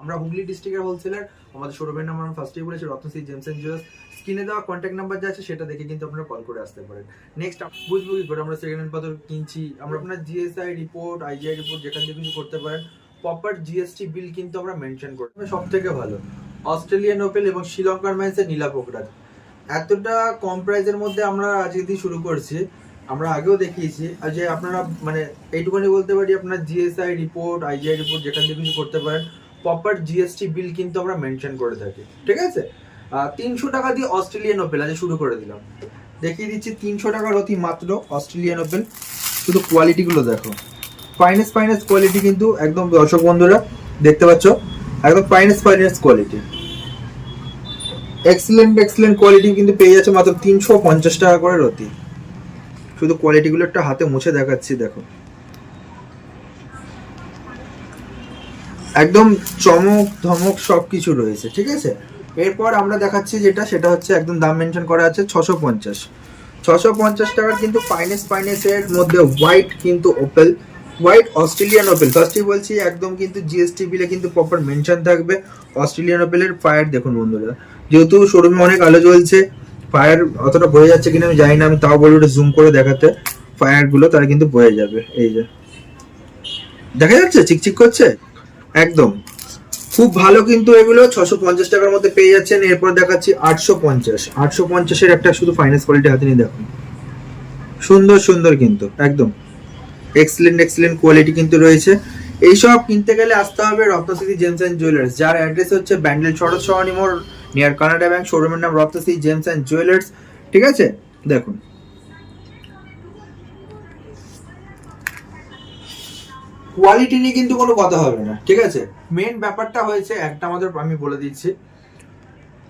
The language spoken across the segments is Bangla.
আমরা হুগলি ডিস্ট্রিক্টের হোলসেলার আমাদের শোরুমের নাম আমরা ফার্স্টেই বলেছি, রত্নশ্রী জেমস এন্ড জুয়েলার্স স্ক্রিনে দেওয়া কন্ট্যাক্ট নাম্বার যা আছে, সেটা দেখে কিন্তু আপনারা কল করে আসতে পারেন। নেক্সট বুঝব কি করে? আমরা সেকেন্ড হ্যান্ড পাথর কিনছি, আমরা আপনার জিএসআই রিপোর্ট আইজিআই রিপোর্ট যেখান থেকে কিছু করতে পারেন। প্রপার জিএসটি বিল কিন্তু আমরা মেনশন করি। সব থেকে ভালো। অস্ট্রেলিয়ান ওপেল এবং শ্রীলঙ্কার মাইন্সের নীলা পোকরাজ এতটা কম প্রাইসের মধ্যে আমরা আজকে দিয়ে শুরু করছি। আমরা আগেও দেখিয়েছি যে আপনারা মানে এইটুকুনি বলতে পারি, আপনার জিএসআই রিপোর্ট আইজিআই রিপোর্ট যেখান থেকে কিছু করতে পারেন। প্রপার জিএসটি বিল কিন্তু আমরা মেনশন করে থাকি, ঠিক আছে? তিনশো টাকা দিয়ে অস্ট্রেলিয়ান ওপেল আজ শুরু করে দিলাম। দেখিয়ে দিচ্ছি তিনশো টাকার অতি মাত্র অস্ট্রেলিয়ান ওপেল শুধু কোয়ালিটিগুলো দেখো। ফাইনেস ফাইনেস কোয়ালিটি কিন্তু একদম দর্শক বন্ধুরা, দেখতে পাচ্ছ? একদম fineness fineness quality excellent excellent quality কিন্তু পেয়ে যাচ্ছে মাত্র তিনশো পঞ্চাশ টাকা করে রতি। শুধু কোয়ালিটিগুলো একটা হাতে মুছে দেখাচ্ছি, দেখো। একদম চমক, ধমক সব কিছু রয়েছে, ঠিক আছে? এরপর আমরা দেখাচ্ছি যেটা, সেটা হচ্ছে একদম দাম মেনশন করা আছে ছশো পঞ্চাশ। ছশো পঞ্চাশ টাকার কিন্তু ফাইনেস ফাইনেসের মধ্যে হোয়াইট কিন্তু ওপেল হোয়াইট অস্ট্রেলিয়ান ওপেল ফার্স্টেই বলছি, একদম কিন্তু জিএসটি বিলে কিন্তু প্রপার মেনশন থাকবে অস্ট্রেলিয়ান ওপেলের ফায়ার দেখুন বন্ধুরা। যেহেতু শোরুমে অনেক আলো জ্বলছে ফায়ার অতটা বয়ে যাচ্ছে কিনা আমি জানি না, আমি তাও বলব জুম করে দেখাতে। ফায়ারগুলো তারা কিন্তু বয়ে যাবে, এই যে। দেখা যাচ্ছে? চিকচিক করছে? একদম। খুব ভালো কিন্তু এগুলো, ছশো পঞ্চাশ টাকার মধ্যে পেয়ে যাচ্ছেন। এরপর দেখাচ্ছি আটশো পঞ্চাশ। আটশো পঞ্চাশের একটা শুধু ফাইন্যান্স কোয়ালিটি হাতে নিয়ে দেখুন। সুন্দর সুন্দর কিন্তু, একদম। এক্সেলেন্ট এক্সিলেন্ট কোয়ালিটি কিন্তু রয়েছে। এইসব কিনতে গেলে আসতে হবে রত্নশ্রী জেমস অ্যান্ড জুয়েলার্স। যার অ্যাড্রেস হচ্ছে ব্যান্ডেল শরৎ সহনী মোড় নিয়ার কানাডা ব্যাংক শোরুমের নাম রত্নশ্রী জেমস অ্যান্ড জুয়েলার্স। ঠিক আছে? দেখুন। কোয়ালিটি নিয়ে কিন্তু কোনো কথা হবে না, ঠিক আছে? মেন ব্যাপারটা হয়েছে, একটা আমাদের আমি বলে দিচ্ছি,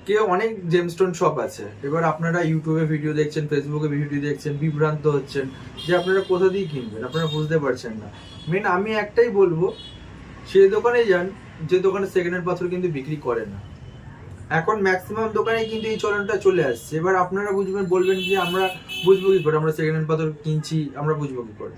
কেউ অনেক জেমস্টোন শপ আছে। এবার আপনারা ইউটিউবে ভিডিও দেখছেন ফেসবুকে ভিডিও দেখছেন, বিভ্রান্ত হচ্ছেন, যে আপনারা কোথা দিয়ে কিনবেন? আপনারা বুঝতে পারছেন না। মেন আমি একটাই বলব সেই দোকানে যান, যে দোকানে সেকেন্ড হ্যান্ড পাথর কিন্তু বিক্রি করে না। এখন ম্যাক্সিমাম দোকানে কিন্তু এই চলনটা চলে আসছে। এবার আপনারা বুঝবেন, বলবেন যে আমরা বুঝব কি করে? আমরা সেকেন্ড হ্যান্ড পাথর কিনছি, আমরা বুঝব কি করে?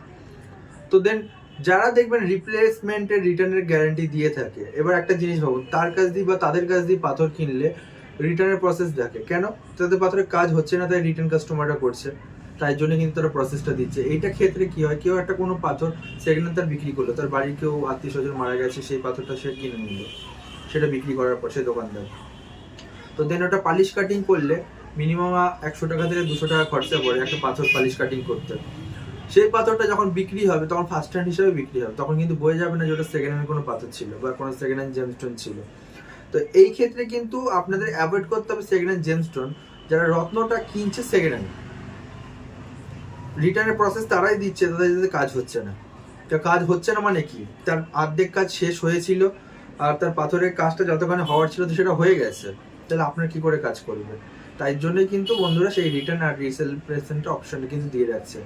তো দেন যারা দেখবেন রিপ্লেসমেন্টের রিটার্নের গ্যারান্টি দিয়ে থাকে, এবার একটা জিনিস ভাবুন, তার কাছ দিয়ে বা তাদের কাছ দিয়ে পাথর কিনলে রিটার্নের প্রসেস দেখে। কেন? তাদের পাথরের কাজ হচ্ছে না, তাই রিটার্ন কাস্টমাররা করছে। তাই জন্য কিন্তু তারা প্রসেসটা দিচ্ছে। এইটা ক্ষেত্রে কি হয়? কেউ একটা কোনো পাথর সেখানে তার বিক্রি করল, তার বাড়ির কেউ আত্মীয় স্বজন মারা গেছে, সেই পাথরটা সে কিনে নিল। সেটা বিক্রি করার পর সেই দোকানদার। তো দেন ওটা পালিশ কাটিং করলে মিনিমাম একশো টাকা থেকে দুশো টাকা খরচা পড়ে একটা পাথর পালিশ কাটিং করতে। সেই পাথরটা যখন বিক্রি হবে, তখন ফার্স্ট হ্যান্ড হিসেবে বিক্রি হবে। তখন কিন্তু বোঝা যাবে না যে ওটা সেকেন্ড হ্যান্ড কোনো পাথর ছিল বা কোনো সেকেন্ড হ্যান্ড জেমস্টোন ছিল। তো এই ক্ষেত্রে কিন্তু আপনাদের অ্যাভয়েড করতে হবে সেকেন্ড হ্যান্ড জেমস্টোন যারা রত্নটা কিনছে সেকেন্ড হ্যান্ড রিটার্নের প্রসেস তারাই দিচ্ছে, তাদের যাতে কাজ হচ্ছে না। তা কাজ হচ্ছে না মানে কি? তার অর্ধেক কাজ শেষ হয়েছিল, আর তার পাথরের কাজটা যতক্ষণে হওয়ার ছিল তো সেটা হয়ে গেছে। তাহলে আপনার কি করে কাজ করবে তাই জন্যই কিন্তু বন্ধুরা সেই রিটার্ন আর রিসেল প্রেসেন্ট অপশনটা কিন্তু দিয়ে রাখছে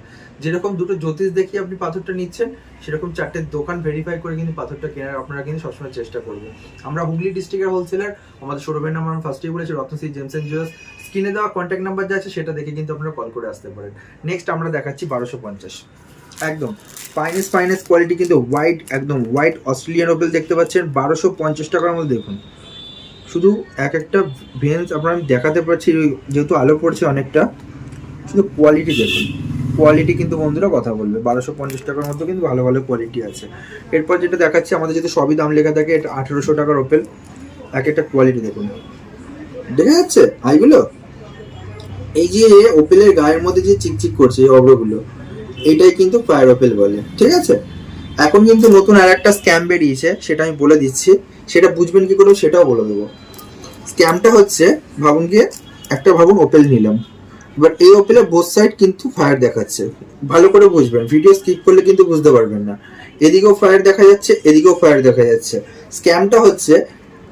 যেরকম দুটো জ্যোতিষ দেখিয়ে আপনি পাথরটা নিচ্ছেন, সেরকম চারটে দোকান ভেরিফাই করে কিন্তু পাথরটা কেনার আপনারা কিন্তু সবসময় চেষ্টা করবেন। আমরা হুগলি ডিস্ট্রিক্টের হোলসেলার আমাদের শোরুমের নাম আমরা ফার্স্টেই বলেছি, রত্নশ্রী জেমস এন্ড জুয়েলার্স স্ক্রিনে দেওয়া কন্ট্যাক্ট নাম্বার যা আছে, সেটা দেখে কিন্তু আপনারা কল করে আসতে পারেন। নেক্সট আমরা দেখাচ্ছি বারোশো পঞ্চাশ। একদম ফাইনেস ফাইনেস কোয়ালিটি কিন্তু হোয়াইট একদম হোয়াইট অস্ট্রেলিয়ান ওপেল দেখতে পাচ্ছেন। বারোশো পঞ্চাশ টাকার মধ্যে দেখুন। শুধু এক একটা ভেন্স আপনার আমি দেখাতে পারছি যেহেতু আলো পড়ছে অনেকটা, শুধু কোয়ালিটি দেখুন। কোয়ালিটি কিন্তু বন্ধুরা কথা বলবে। বারোশো পঞ্চাশ টাকার মধ্যে কিন্তু ভালো ভালো কোয়ালিটি আছে। এরপর যেটা দেখাচ্ছি, আমাদের যেহেতু সবই দাম লেখা থাকে, এটা আঠেরোশো টাকার ওপেল এক একটা কোয়ালিটি দেখুন। দেখা যাচ্ছে আইগুলো? এই যে ওপেলের গায়ের মধ্যে যে চিকচিক করছে এই অগ্রগুলো, এটাই কিন্তু ফায়ার ওপেল বলে। ঠিক আছে? এখন কিন্তু নতুন আর একটা স্ক্যাম বেরিয়েছে, সেটা আমি বলে দিচ্ছি। সেটা বুঝবেন কি করে, সেটাও বলে দেবো। স্ক্যামটা হচ্ছে, ভাবুন গিয়ে, একটা ভাবুন ওপেল নিলাম। এবার এই ওপেলের বোথ সাইড কিন্তু ফায়ার দেখাচ্ছে। ভালো করে বুঝবেন ভিডিও স্কিপ করলে কিন্তু বুঝতে পারবেন না। এদিকেও ফায়ার দেখা যাচ্ছে, এদিকেও ফায়ার দেখা যাচ্ছে। স্ক্যামটা হচ্ছে,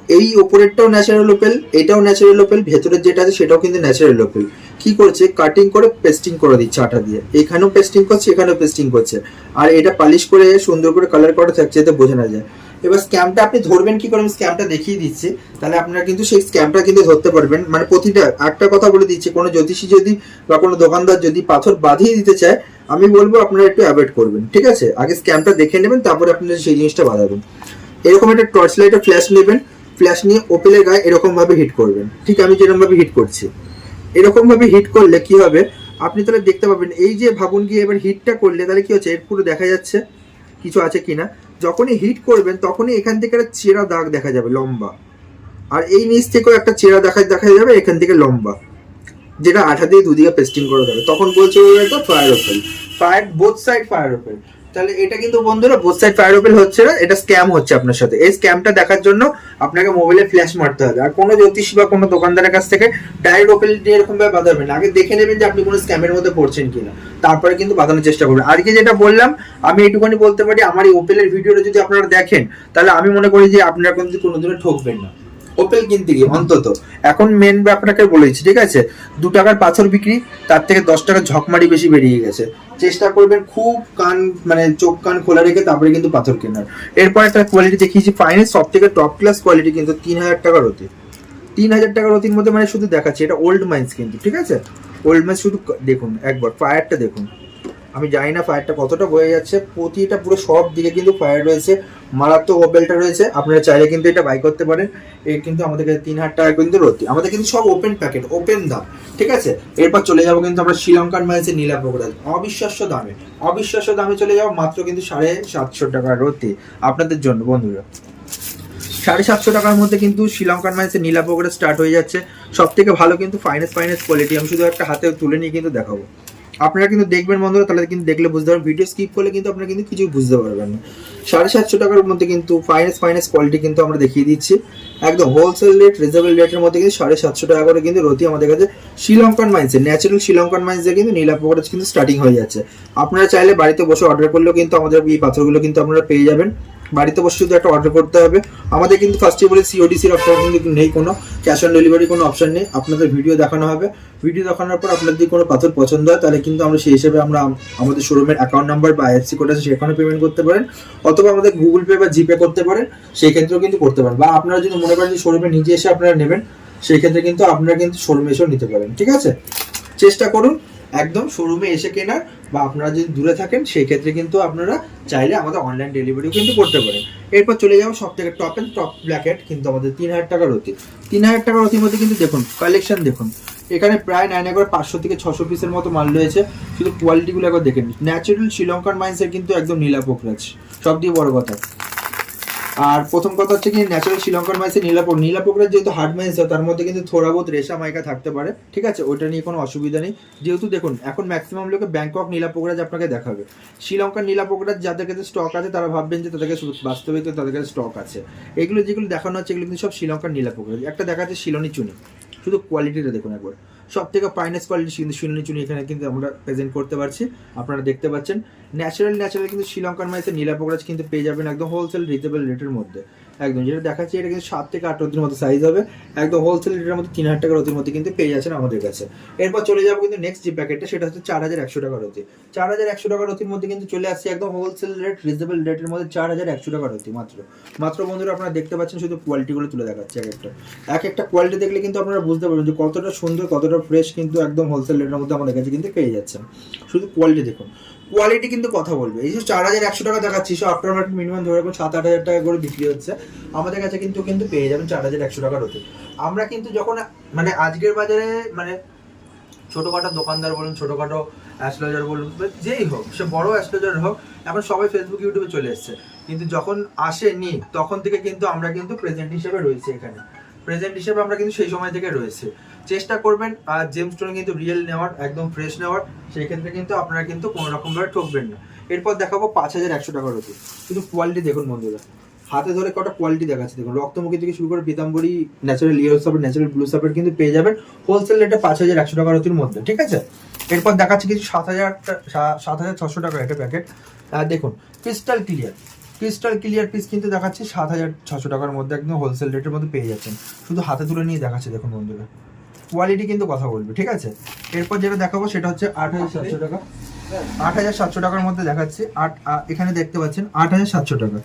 এই ওপরেরটাও ন্যাচারাল ওপেল এটাও ন্যাচারাল ওপেল ভেতরের যেটা আছে সেটাও কিন্তু ন্যাচারাল ওপেল কি করছে? কাটিং করে পেস্টিং করে দিচ্ছে আটা দিয়ে। এখানেও পেস্টিং করছে, এখানেও পেস্টিং করছে। আর এটা পালিশ করে, সুন্দর করে কালার করা থাকছে এতে বোঝা না যায়। এবার স্ক্যামটা আপনি ধরবেন কি করে? আমি স্ক্যামটা দেখিয়ে দিচ্ছি। তাহলে আপনারা কিন্তু সেই স্ক্যামটা কিন্তু ধরতে পারবেন। মানে প্রতিটা একটা কথা বলে দিচ্ছি। কোনো জ্যোতিষী যদি বা কোনো দোকানদার যদি পাথর বাঁধিয়ে দিতে চায়, আমি বলব আপনারা একটু অ্যাভয়েড করবেন, ঠিক আছে? আগে স্ক্যামটা দেখে নেবেন, তারপরে আপনারা সেই জিনিসটা বাঁধাবেন। এরকম একটা টর্চ লাইটের ফ্ল্যাশ নেবেন। ফ্ল্যাশ নিয়ে ওপেলের গায়ে এরকম ভাবে হিট করবেন। ঠিক আমি যেরকম ভাবে হিট করছি। এরকম ভাবে হিট করলে কি হবে? আপনি তাহলে দেখতে পাবেন, এই যে ভাবুন গিয়ে এবার হিটটা করলে তাহলে কি হচ্ছে? এর পুরো দেখা যাচ্ছে কিছু আছে কিনা। যখনই হিট করবেন, তখনই এখান থেকে একটা চেরা দাগ দেখা যাবে, লম্বা। আর এই নিচ থেকেও একটা চেরা দেখা দেখা যাবে, এখান থেকে লম্বা। যেটা আঠা দিয়ে দুদিকে পেস্টিং করে দেবে। তখন বলছে ওই একটা fire opal fire both side fire opal তাহলে এটা কিন্তু বন্ধুরা বোথ সাইড ফায়ার ওপেল হচ্ছে না, এটা স্ক্যাম হচ্ছে আপনার সাথে। এই স্ক্যামটা দেখার জন্য আপনাকে মোবাইলে ফ্ল্যাশ মারতে হবে। আর কোনো জ্যোতিষী বা কোনো দোকানদারের কাছ থেকে ডাইরেক্ট ওপেল দিয়ে এরকম ভাবে বাঁধাবেন। আগে দেখে নেবেন যে আপনি কোনো স্ক্যামের মধ্যে পড়ছেন কিনা। তারপরে কিন্তু বাঁধানোর চেষ্টা করবেন। আজকে যেটা বললাম, আমি এইটুখানি বলতে পারি, আমার এই ওপেলের ভিডিওটা যদি আপনারা দেখেন, তাহলে আমি মনে করি যে আপনারা কিন্তু কোনোদিনও ঠকবেন না। ওপেল কিনতে গিয়ে অন্তত। এখন মেন ব্যাপারটাকে বলেছি ঠিক আছে? দু টাকার পাথর বিক্রি, তার থেকে দশ টাকার ঝকমারি বেশি বেরিয়ে গেছে। চেষ্টা করবেন খুব কান মানে চোখ কান খোলা রেখে তারপরে কিন্তু পাথর কেনার। এরপর একটা কোয়ালিটি দেখিয়েছি ফাইনাল সব থেকে টপ ক্লাস কোয়ালিটি কিন্তু তিন হাজার টাকার অতি। তিন হাজার টাকার অতির মধ্যে মানে শুধু দেখাচ্ছি, এটা ওল্ড মাইন্স কিন্তু, ঠিক আছে? ওল্ড মাইন্স শুধু দেখুন, একবার ফায়ারটা দেখুন। আমি জানি না ফায়ারটা কতটা বয়ে যাচ্ছে, প্রতিটা পুরো সব দিকে কিন্তু ফায়ার রয়েছে, মারাত্মক ওপেলটা রয়েছে, আপনারা চাইলে কিন্তু এটা বাই করতে পারেন এই কিন্তু আমাদের কাছে তিন হাজার টাকা কিন্তু রতি আমাদের কিন্তু সব ওপেন প্যাকেট ওপেন দাম, ঠিক আছে? এরপর চলে যাব কিন্তু আমরা শ্রীলঙ্কার মাইসের নীলা পোকরাজ অবিশ্বাস্য দামে অবিশ্বাস্য দামে চলে যাব মাত্র কিন্তু সাড়ে সাতশো টাকা রতি আপনাদের জন্য, বন্ধুরা। সাড়ে সাতশো টাকার মধ্যে কিন্তু শ্রীলঙ্কান মাইসের নীলা পোকরা স্টার্ট হয়ে যাচ্ছে সব থেকে ভালো কিন্তু ফাইনেস ফাইনেস কোয়ালিটি আমি শুধু একটা হাতে তুলে নিয়ে কিন্তু দেখাবো। আপনারা কিন্তু দেখবেন বন্ধুরা, তাহলে কিন্তু দেখলে বুঝতে পারবেন। ভিডিও স্কিপ করলে কিন্তু আপনারা কিন্তু কিছু বুঝতে পারবেন না। সাড়ে সাতশো টাকার মধ্যে কিন্তু ফাইনেস ফাইনেস কোয়ালিটি কিন্তু আমরা দেখিয়ে দিচ্ছি। একদম হোলসেল রেট রিজনেবল রেটের মধ্যে কিন্তু সাড়ে সাতশো টাকা করে কিন্তু রতি আমাদের কাছে শ্রীলঙ্কান মাইন্সের ন্যাচারাল শ্রীলঙ্কান মাইন্সে কিন্তু নীলা পোকরাজ কিন্তু স্টার্টিং হয়ে যাচ্ছে। আপনারা চাইলে বাড়িতে বসে অর্ডার করলেও কিন্তু আমাদের এই পাথরগুলো কিন্তু আপনারা পেয়ে যাবেন। বাড়িতে বসে শুধু একটা অর্ডার করতে হবে। আমাদের কিন্তু ফার্স্টে বলে সিওডিসির অপশন কিন্তু নেই কোনো। ক্যাশ অন ডেলিভারি কোনো অপশন নেই। আপনাদের ভিডিও দেখানো হবে। ভিডিও দেখানোর পর আপনার যদি কোনো পাথর পছন্দ হয়, তাহলে কিন্তু আমরা সেই হিসেবে আমরা আমাদের শোরুমের অ্যাকাউন্ট নাম্বার বা আইএফসি কোড আছে সেখানে পেমেন্ট করতে পারেন। অথবা আমাদের গুগল পে বা জিপে করতে পারেন। সেই ক্ষেত্রেও কিন্তু করতে পারেন। বা আপনারা যদি মনে করেন যে শোরুমে নিজে এসে আপনারা নেবেন, সেই ক্ষেত্রে কিন্তু আপনারা কিন্তু শোরুমে এসেও নিতে পারেন। ঠিক আছে? চেষ্টা করুন। একদম শোরুমে এসে কেনার বা আপনারা যদি দূরে থাকেন, সেই ক্ষেত্রে কিন্তু আপনারা চাইলে আমাদের অনলাইন ডেলিভারিও কিন্তু করতে পারেন। এরপর চলে যাব সব থেকে টপ অ্যান্ড টপ ব্ল্যাকেট কিন্তু আমাদের তিন হাজার টাকার অতি। তিন হাজার টাকার অতির মধ্যে কিন্তু দেখুন কালেকশন দেখুন। এখানে প্রায় নাইন একবার পাঁচশো থেকে ছশো পিসের মতো মাল রয়েছে। শুধু কোয়ালিটিগুলো একবার দেখে নিন। ন্যাচারাল শ্রীলঙ্কান মাইন্সের কিন্তু একদম নীলা পোখরাজ। সব দিয়ে বড় কথা। আর প্রথম কথা হচ্ছে কি ন্যাচারাল শ্রীলঙ্কান মাইসে নীলাপোক নীলাপোকরা যেহেতু হার্ড হয় তার মধ্যে কিন্তু থোড়া বহুত রেশা মাইকা থাকতে পারে। ঠিক আছে? ওইটা নিয়ে কোনো অসুবিধা নেই। যেহেতু দেখুন, এখন ম্যাক্সিমাম লোকে ব্যাংকক নীলাপোকরাজ আপনাকে দেখাবে। শ্রীলঙ্কার নীলাপোকরাজ যাদের কাছে স্টক আছে, তারা ভাববেন যে তাদের কাছে বাস্তবিক তাদের কাছে স্টক আছে। এগুলো যেগুলো দেখানো হচ্ছে, এগুলো কিন্তু সব শ্রীলঙ্কার নীলাপোকরাজ একটা দেখাচ্ছে শিলনি চুনি। শুধু কোয়ালিটিটা দেখুন একবার। সব থেকে ফাইনেস কোয়ালিটি কিন্তু শিলনি চুনি এখানে কিন্তু আমরা প্রেজেন্ট করতে পারছি। আপনারা দেখতে পাচ্ছেন। ন্যাচারাল ন্যাচারাল কিন্তু শ্রীলঙ্কার মাইসের নীলাপোকরাজ কিন্তু পেয়ে যাবেন একদম হোলসেল রিজনেবল রেটের মধ্যে। একদম, যেটা দেখাচ্ছি এটা কিন্তু সাত থেকে আট অতির মতো সাইজ হবে। একদম হোলসেল রেটের মধ্যে তিন হাজার টাকার মধ্যে কিন্তু পেয়ে যাচ্ছেন আমাদের কাছে। এরপর চলে যাব কিন্তু নেক্সট যে প্যাকেটটা সেটা হচ্ছে চার হাজার একশো টাকার অতি চার হাজার একশো টাকার অতির মধ্যে কিন্তু চলে আসছে একদম হোলসেল রেট রিজনেবল রেটের মধ্যে চার হাজার একশো টাকার অতি মাত্র। মাত্র বন্ধুরা আপনারা দেখতে পাচ্ছেন শুধু কোয়ালিটিগুলো তুলে দেখাচ্ছে এক একটা। এক একটা কোয়ালিটি দেখলে কিন্তু আপনারা বুঝতে পারবেন যে কতটা সুন্দর, কতটা ফ্রেশ কিন্তু একদম হোলসেল রেটের মধ্যে আমাদের কাছে কিন্তু পেয়ে যাচ্ছেন। শুধু কোয়ালিটি দেখুন। কোয়ালিটি কিন্তু কথা বলবে। এই যে চার হাজার একশো টাকা দেখাচ্ছি সব আফটার মার্কেট মিনিমাম ধরে রাখুন সাত আট হাজার টাকা করে বিক্রি হচ্ছে। আমাদের কাছে কিন্তু কিন্তু পেয়ে যাবেন চার হাজার একশো টাকার হতে আমরা কিন্তু যখন মানে আজকের বাজারে মানে ছোটোখাটো দোকানদার বলুন, ছোটোখাটো অ্যাস্ট্রোলজার বলুন যেই হোক, সে বড় অ্যাস্ট্রোলজার হোক, এখন সবাই ফেসবুক ইউটিউবে চলে এসছে। কিন্তু যখন আসেনি, তখন থেকে কিন্তু আমরা কিন্তু প্রেজেন্ট হিসেবে রয়েছি এখানে। প্রেজেন্ট হিসেবে আমরা কিন্তু সেই সময় থেকে রয়েছে। চেষ্টা করবেন, আর জেম স্টোন কিন্তু রিয়েল নেওয়ার, একদম ফ্রেশ নেওয়ার সেই ক্ষেত্রে কিন্তু আপনারা কিন্তু কোনো রকমভাবে ঠকবেন না। এরপর দেখাবো পাঁচ হাজার একশো টাকার অতি কিন্তু কোয়ালিটি দেখুন বন্ধুরা। হাতে ধরে কটা কোয়ালিটি দেখাচ্ছে দেখুন। রক্তমুখী থেকে শুরু করে Pitambari natural yellow sapphire natural blue sapphire কিন্তু পেয়ে যাবেন হোলসেল রেটে পাঁচ হাজার একশো টাকার অতির মধ্যে, ঠিক আছে? এরপর দেখাচ্ছে কিছু সাত হাজার সাত হাজার ছশো টাকার একটা প্যাকেট দেখুন crystal clear crystal clear piece কিন্তু দেখাচ্ছে সাত হাজার ছশো টাকার মধ্যে একদম হোলসেল রেটের মধ্যে পেয়ে যাচ্ছেন। শুধু হাতে তুলে নিয়ে দেখাচ্ছে দেখুন বন্ধুরা। কোয়ালিটি কিন্তু কথা বলবে ঠিক আছে? এরপর যেটা দেখাবো সেটা হচ্ছে আট হাজার সাতশো টাকা। আট হাজার সাতশো টাকার মধ্যে দেখাচ্ছে। আট এখানে দেখতে পাচ্ছেন আট হাজার সাতশো টাকা।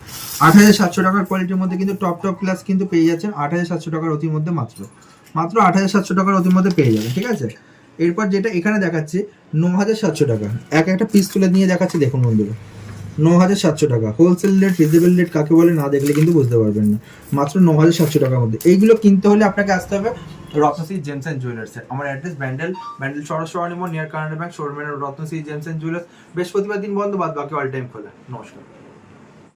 আট হাজার সাতশো টাকার কোয়ালিটির মধ্যে কিন্তু টপ টপ ক্লাস কিন্তু পেয়ে যাচ্ছেন আট হাজার সাতশো টাকার অতির মধ্যে মাত্র। মাত্র আট হাজার সাতশো টাকার অতির মধ্যে পেয়ে যাবেন ঠিক আছে? এরপর যেটা এখানে দেখাচ্ছে ন হাজার সাতশো টাকা। এক একটা পিস তুলে নিয়ে দেখাচ্ছে দেখুন বন্ধুরা। ন হাজার সাতশো টাকা। হোলসেল রেট রিজনেবল রেট কাকে বলে না দেখলে কিন্তু বুঝতে পারবেন না। মাত্র ন হাজার সাতশো টাকার মধ্যে। এইগুলো কিনতে হলে আপনাকে আসতে হবে রত্নশ্রী জেমস অ্যান্ড জুয়েলার্সে। আমার অ্যাড্রেস ব্যান্ডেল ব্যান্ডেল সরস সরণিমো নিয়ার কানাডা ব্যাংক শোরুমের রত্নশ্রী জেমস অ্যান্ড জুয়েলার্স। বৃহস্পতিবার দিন বন্ধ, বাদ বাকি অল টাইম খোলা। নমস্কার।